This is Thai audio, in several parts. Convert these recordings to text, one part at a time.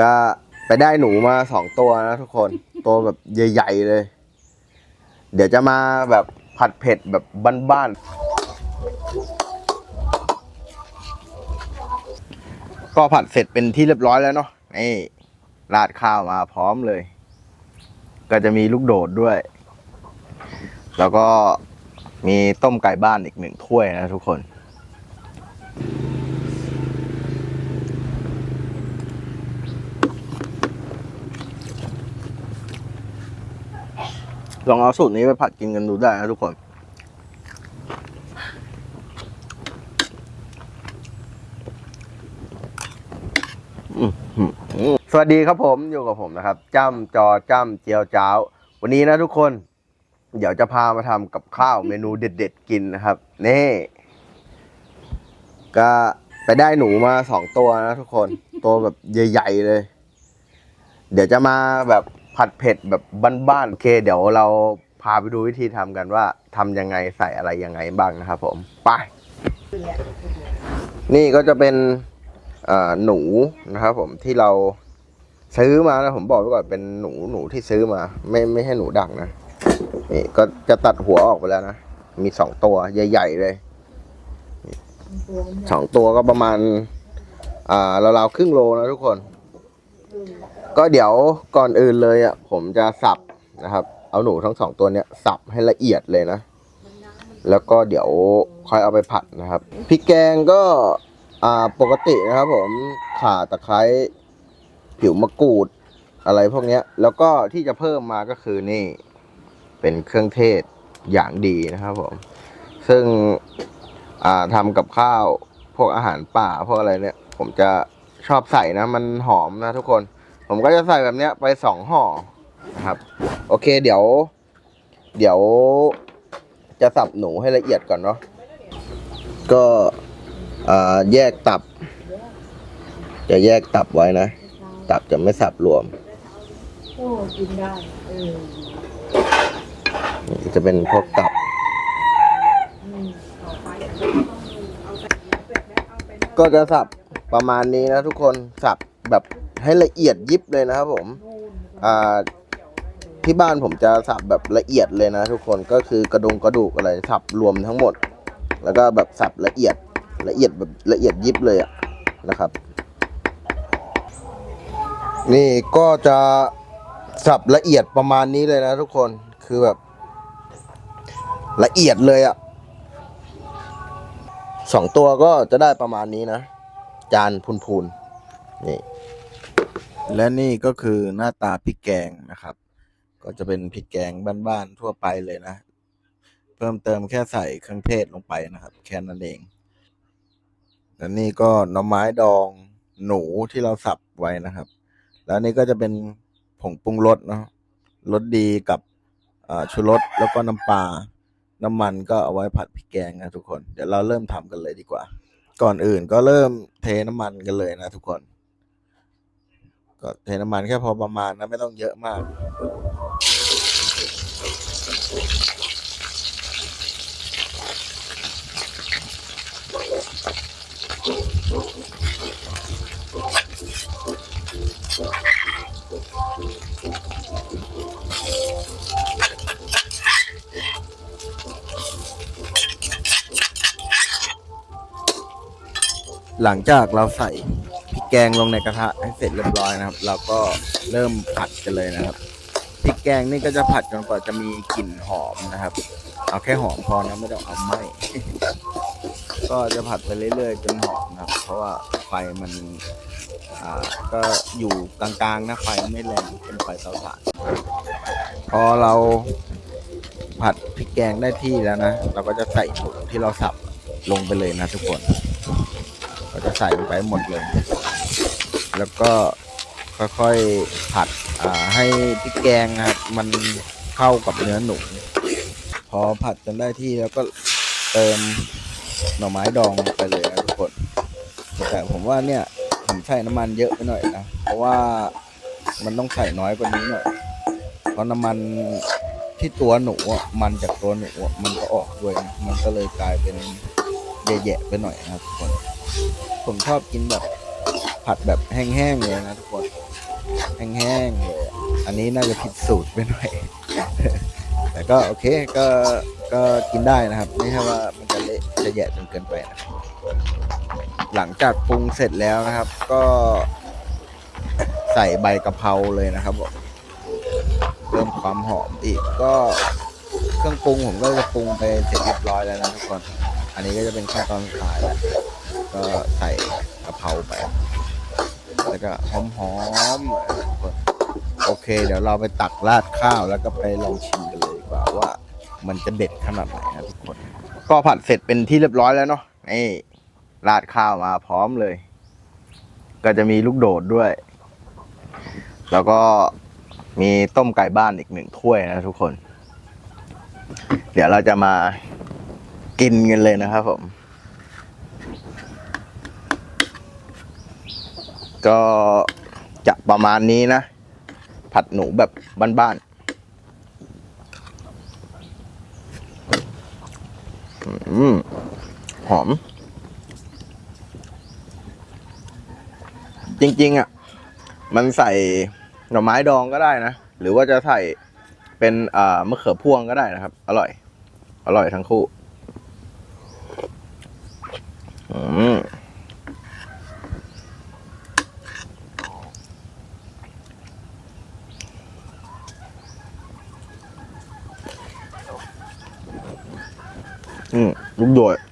ก็ไปได้หนูมาสองตัวนะทุกคน ตัวแบบใหญ่ๆเลย เดี๋ยวจะมาแบบผัดเผ็ดแบบบ้านๆ ก็ผัดเสร็จเป็นที่เรียบร้อยแล้วเนาะ นี่ราดข้าวมาพร้อมเลย ก็จะมีลูกโดดด้วย แล้วก็มีต้มไก่บ้านอีกหนึ่งถ้วยนะทุกคน ลองเอาสูตรนี้ไปผัดกินกันดูได้นะทุกคน สวัสดีครับผมอยู่กับผมนะครับจ้ำจอจ้ำเจียวจ้าว วันนี้นะทุกคน เดี๋ยวจะพามาทำกับข้าวเมนูเด็ด ๆ กินนะครับ นี่ ก็ไปได้หนูมาสองตัวนะทุกคน ตัวแบบใหญ่ ๆ เลย เดี๋ยวจะมาแบบ ผัดเผ็ดแบบบ้านๆโอเค เดี๋ยวเราพาไปดูวิธีทำกันว่าทำยังไงใส่อะไรยังไงบ้างนะครับผมไป นี่ก็จะเป็นเอ่อหนูนะครับผมที่เราซื้อมานะผมบอกไว้ก่อนเป็นหนูหนูที่ซื้อมา ไม่ไม่ให้หนูดักนะนี่ก็จะตัดหัวออกไปแล้วนะ มีสองตัวใหญ่ ๆ เลย สองตัวก็ประมาณ อ่าราวๆครึ่งโลนะทุกคน ก็เดี๋ยวก่อนอื่นเลยอะผมจะสับนะครับ เอาหนูทั้งสองตัวเนี้ยสับให้ละเอียดเลยนะ แล้วก็เดี๋ยวค่อยเอาไปผัดนะครับพริกแกงก็อ่าปกตินะครับผมข่าตะไคร้ผิวมะกรูดอะไรพวกเนี้ย แล้วก็ที่จะเพิ่มมาก็คือนี่ เป็นเครื่องเทศอย่างดีนะครับผม ซึ่งอ่าทำกับข้าวพวกอาหารป่าพวกอะไรเนี่ย ผมจะ ชอบใส่นะ มันหอมนะทุกคน ผมก็จะใส่แบบเนี้ยไปสองห่อนะครับ โอเคเดี๋ยว เดี๋ยวจะสับหนูให้ละเอียดก่อนเนาะก็อ่าแยกตับ จะแยกตับไว้นะ ตับจะไม่สับรวมโอ้กินได้เออจะเป็นพวกตับ ก็จะสับ ประมาณนี้นะทุกคนสับแบบให้ละเอียดยิบเลยนะครับผมอ่าที่บ้านผมจะสับแบบละเอียดเลยนะ ทุกคนก็คือกระดงกระดูกอะไรสับรวมทั้งหมด แล้วก็แบบสับละเอียดละเอียดแบบละเอียดยิบเลยอะนะครับ นี่ก็จะสับละเอียดประมาณนี้เลยนะ ทุกคนคือแบบ ละเอียดเลยอะสองตัวก็จะได้ประมาณนี้นะ จานพูนๆนี่และนี่ก็คือหน้าตาพริกแกงนะครับ ก็จะเป็นพริกแกงบ้านๆทั่วไปเลยนะ เพิ่มเติมแค่ใส่เครื่องเทศลงไปนะครับ แค่นั้นเองและนี่ก็หน่อไม้ดองหนูที่เราสับไว้นะครับ แล้วนี่ก็จะเป็นผงปรุงรสเนาะรสดีกับชูรสแล้วก็น้ำปลาน้ำมันก็เอาไว้ผัดพริกแกงนะทุกคน เดี๋ยวเราเริ่มทำกันเลยดีกว่า ก่อนอื่นก็เริ่มเทน้ำมันกันเลยนะทุกคน ก็เทน้ำมันแค่พอประมาณนะไม่ต้องเยอะมาก หลังจากเราใส่พริกแกงลงในกระทะให้เสร็จเรียบร้อยนะครับ เราก็เริ่มผัดกันเลยนะครับพริกแกงนี่ก็จะผัดจนกว่าจะมีกลิ่นหอมนะครับ เอาแค่หอมพอนะไม่ต้องเอาไหม้ก็จะผัดไปเรื่อยๆจนหอมนะครับ เพราะว่าไฟมันอ่าก็อยู่กลางๆนะไฟไม่แรงเป็นไฟเตาถ่านพอเราผัดพริกแกงได้ที่แล้วนะ เราก็จะใส่หมูที่เราสับลงไปเลยนะทุกคน็จะใส่ลงไปหมดเลย แล้วก็ค่อยๆผัดให้พริกแกงครับมันเข้ากับเนื้อหนูพอผัดจนได้ที่แล้วก็เติมหน่อไม้ดองไปเลยนะทุกคนแต่ผมว่าเนี่ยผมใส่น้ำมันเยอะไปหน่อยนะเพราะว่ามันต้องใส่น้อยกว่านี้หน่อยเพราะน้ำมันที่ตัวหนูมันจากตัวหนูมันก็ออกด้วยนะมันก็เลยกลายเป็นแย่ๆไปหน่อยนะครับทุกคน ผมชอบกินแบบ ผัดแบบแห้งๆเลยนะทุกคนแห้งๆเลยอันนี้น่าจะผิดสูตรไปหน่อย แต่ก็โอเคก็ก็กินได้นะครับ ไม่ใช่ว่ามันจะเละจะแย่จนเกินไปนะหลังจากปรุงเสร็จแล้วนะครับ ก็ใส่ใบกะเพราเลยนะครับผมเพิ่มความหอมอีกก็เครื่องปรุงผมก็จะปรุงไปเสร็จเรียบร้อยแล้วนะทุกคน อันนี้ก็จะเป็นขั้นตอนสุดท้ายแล้ว ก็ใส่กะเพราไป แล้วก็หอมหอมๆโอเค เดี๋ยวเราไปตักราดข้าวแล้วก็ไปลองชิมกันเลยดีกว่าว่ามันจะเด็ดขนาดไหนนะทุกคน ก็ผัดเสร็จเป็นที่เรียบร้อยแล้วเนาะนี่ราดข้าวมาพร้อมเลย ก็จะมีลูกโดดด้วย แล้วก็มีต้มไก่บ้านอีกหนึ่งถ้วยนะทุกคน เดี๋ยวเราจะมากินกันเลยนะครับผม ก็จะประมาณนี้นะ ผัดหนูแบบบ้านๆอืมหอม จริง ๆ อะ มันใส่หน่อไม้ดองก็ได้นะ หรือว่าจะใส่เป็นอ่ามะเขือพวงก็ได้นะครับ อร่อย อร่อยทั้งคู่ อืมอืมลูกโดดอืม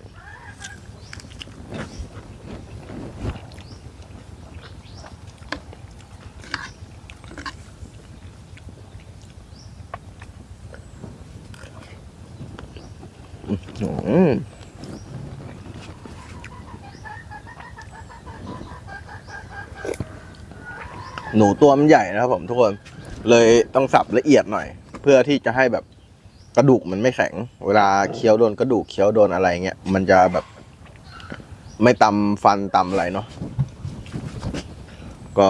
หนูตัวมันใหญ่นะครับผมทุกคน เลยต้องสับละเอียดหน่อย เพื่อที่จะให้แบบกระดูกมันไม่แข็ง เวลาเคี้ยวโดนกระดูกเคี้ยวโดนอะไรเงี้ยมันจะแบบ ไม่ตำฟันตำอะไรเนาะก็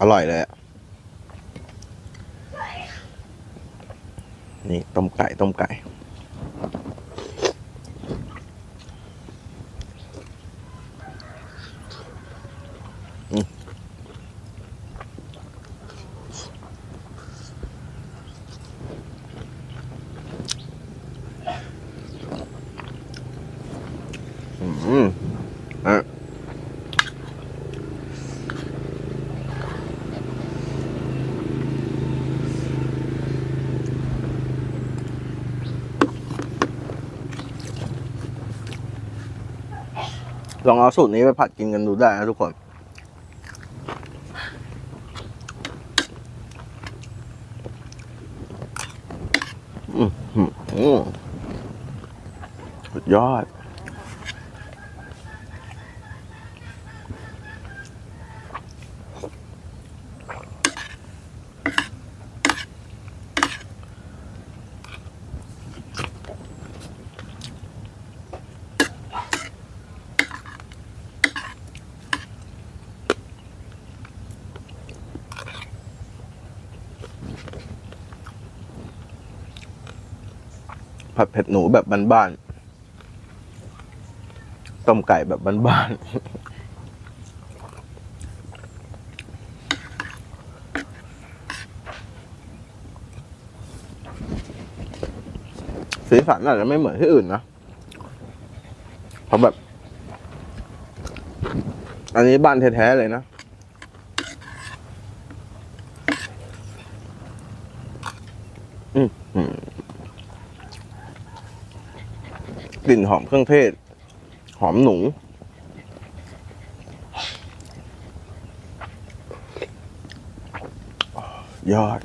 อร่อยเลยอะนี่ต้มไก่ต้มไก่ อืม อืมอะ ลองเอาสูตรนี้ไปผัดกินกันดูได้นะทุกคนอืมอืมอืมสุดยอด ผัดเผ็ดหนูแบบบ้านๆ ต้มไก่แบบบ้านๆ สีสันอาจจะไม่เหมือนที่อื่นนะ เพราะแบบ อันนี้บ้านแท้ๆเลยนะ อืมอืม ก ลิ่นหอมเครื่องเทศ หอมหนู ยอด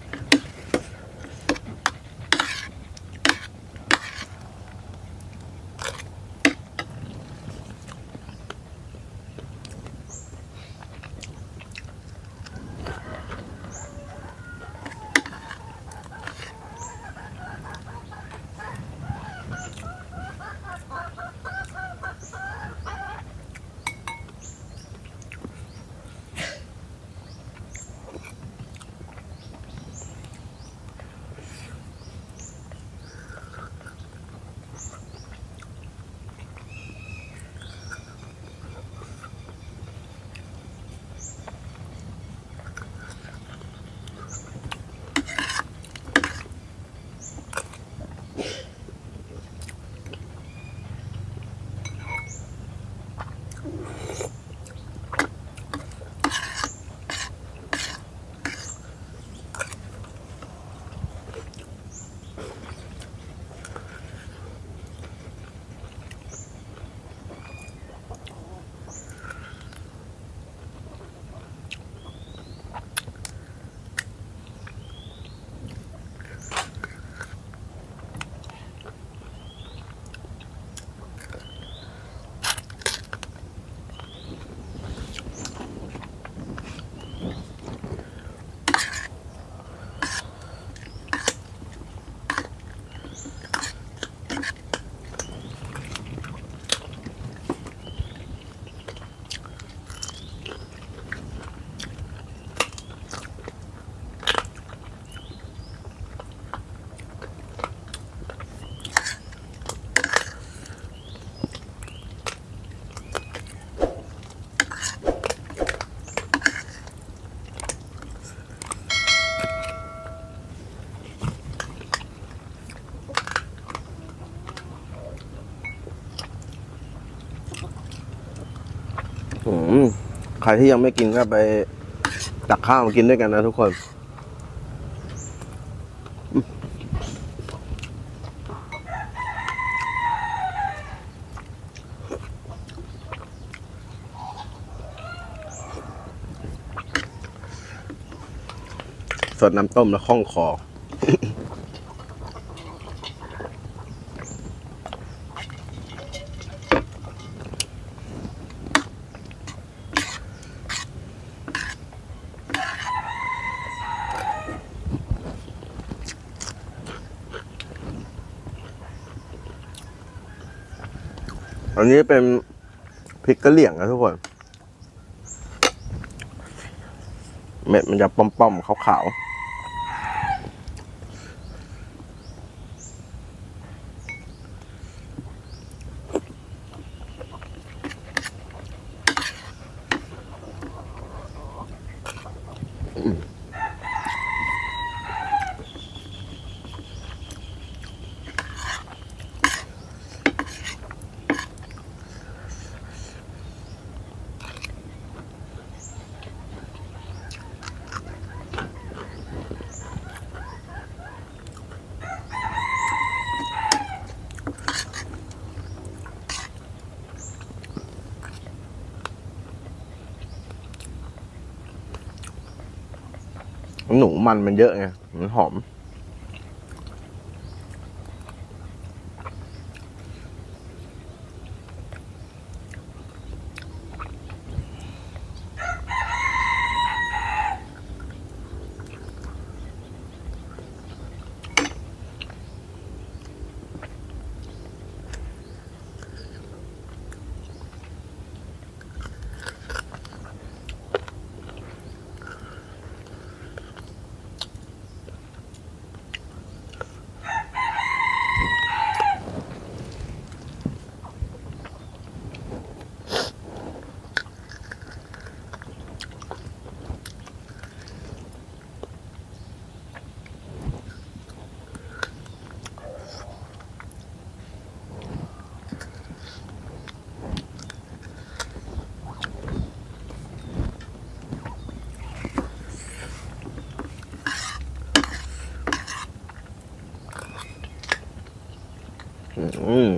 ใครที่ยังไม่กินก็ไปตักข้าวมากินด้วยกันนะทุกคนสดน้ำต้มแล้วคล่องคอ นนี้เป็นพริกกะเหลี่ยงนะทุกคน เม็ดมันจะป้อมๆขาวๆ หนูมันมันเยอะไงมันหอม อืม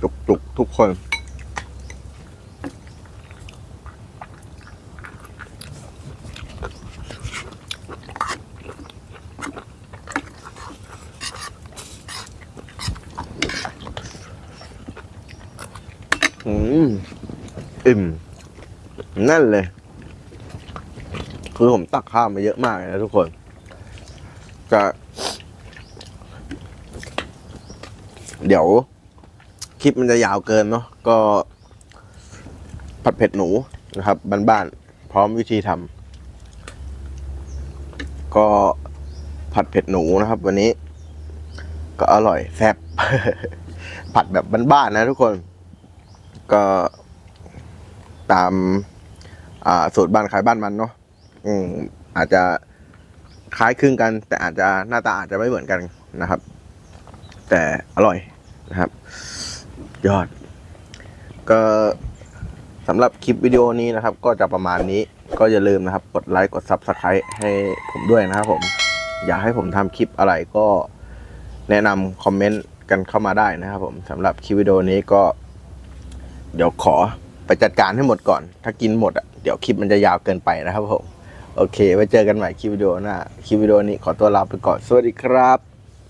จุกจุกทุกคน อืม อิ่ม นั่นเลย คือผมตักข้าวมาเยอะมากเลยนะทุกคนจะเดี๋ยว คลิปมันจะยาวเกินเนาะก็ ผัดเผ็ดหนูนะครับบ้านๆพร้อมวิธีทำก็ผัดเผ็ดหนูนะครับ วันนี้ ก็อร่อยแซ่บผัดแบบบ้านๆนะทุกคน ก็ตามาสูตรบ้านใครบ้านมันเนาะ อืมอาจจะคล้ายคลึงกัน แต่อาจจะหน้าตาอาจจะไม่เหมือนกันนะครับ แต่อร่อยนะครับ ยอด ก็สำหรับคลิปวิดีโอนี้นะครับ ก็จะประมาณนี้ก็อย่าลืมนะครับ กดไลค์กด Subscribe ให้ผมด้วยนะครับผม อยากให้ผมทำคลิปอะไรก็แนะนำคอมเมนต์กันเข้ามาได้นะครับผมสำหรับคลิปวิดีโอนี้ก็ เดี๋ยวขอไปจัดการให้หมดก่อน ถ้ากินหมดอะเดี๋ยวคลิปมันจะยาวเกินไปนะครับผม โอเค ไว้เจอกันใหม่คลิปวิดีโอหน้า คลิปวิดีโอนี้ขอตัวลาไปก่อน สวัสดีครับ